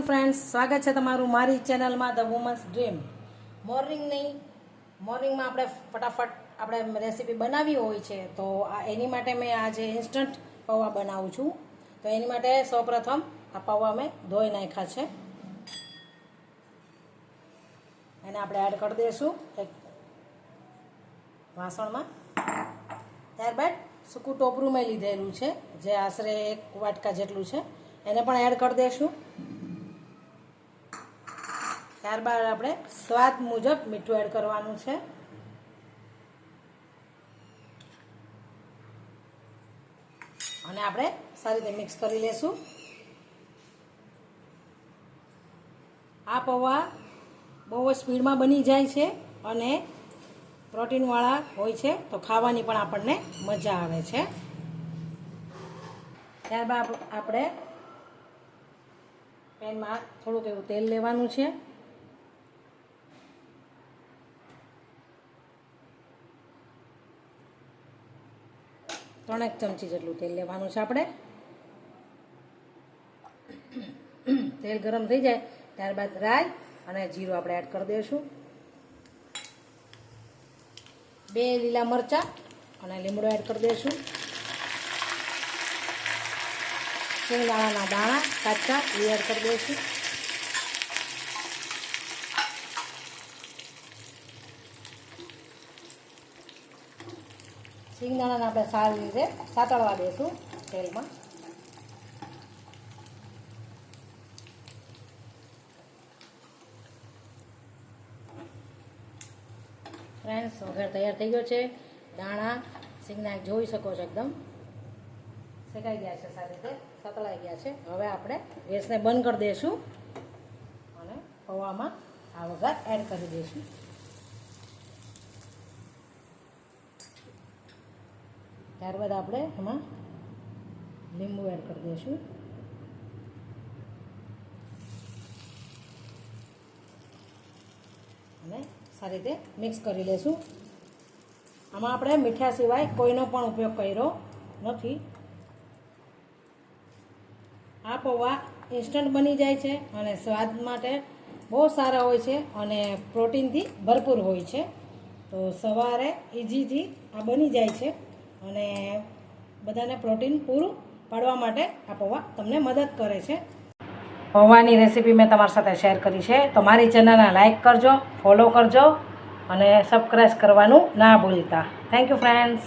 Morning friends સ્વાગત છે તમારું મારી ચેનલમાં ધ વુમન્સ ડ્રીમ મોર્નિંગ નહીં મોર્નિંગમાં આપણે ફટાફટ આપણે રેસીપી બનાવી હોય છે, તો એની માટે મેં આજે ઇન્સ્ટન્ટ પૌવા બનાવું છું. તો એની માટે સૌપ્રથમ આ પૌવા મેં ધોઈ નાખ્યા છે. એને આપણે એડ કરી દઈશું એક વાસણમાં. ત્યારબાદ સૂકું ટોપરું મેં લીધેલું છે, જે આશરે એક વાટકા જેટલું છે. એને પણ એડ કરી દઈશું. ત્યારબાદ આપણે સ્વાદ મુજબ મીઠું એડ કરવાનું છે. અને આપણે સારી રીતે મિક્સ કરી લેશું. આ પૌવા બહુ જ સ્પીડમાં બની જાય છે અને પ્રોટીનવાળા હોય છે તો ખાવાની પણ આપણને મજા આવે છે. ત્યારબાદ આપણે પેનમાં થોડુંક એવું તેલ લેવાનું છે. ત્રણેક ચમચી જેટલું તેલ લેવાનું છે આપણે. તેલ ગરમ થઈ જાય, ત્યારબાદ રાઈ અને જીરું આપણે એડ કરી દઈશું. બે લીલા મરચાં અને લીમડો એડ કરી દઈશું. શિંગદાણાના દાણા, કાચા એ એડ કરી દઈશું. શિંગદાણાને આપણે સારી રીતે સાતળવા દઈશું તેલમાં. ફ્રેન્ડ્સ વઘાર તૈયાર થઈ ગયો છે. દાણા સિંગના જોઈ શકો છો એકદમ. શેકાઈ ગયા છે સારી રીતે, સતળાઈ ગયા છે. હવે આપણે ગેસને બંધ કરી દઈશું અને પૌવામાં આ વઘાર એડ કરી દઈશું. ત્યારબાદ આપણે એમાં લીંબુ એડ કરી દઈશું. અને સારી રીતે મિક્સ કરી લઈશું આમાં આપણે મીઠા સિવાય કોઈનો પણ ઉપયોગ કર્યો નથી. આ પૌવા ઇન્સ્ટન્ટ બની જાય છે અને સ્વાદ માટે બહુ સારા હોય છે અને પ્રોટીનથી ભરપૂર હોય છે. તો સવારે ઇઝીથી આ બની જાય છે. અને બધાને પ્રોટીન પૂરું પાડવા માટે આ પૌવા તમને મદદ કરે છે. પૌવાની રેસીપી મેં તમારી સાથે શેર કરી છે. તો મારી ચેનલને લાઇક કરજો, ફોલો કરજો અને સબસ્ક્રાઈબ કરવાનું ના ભૂલતા. Thank you friends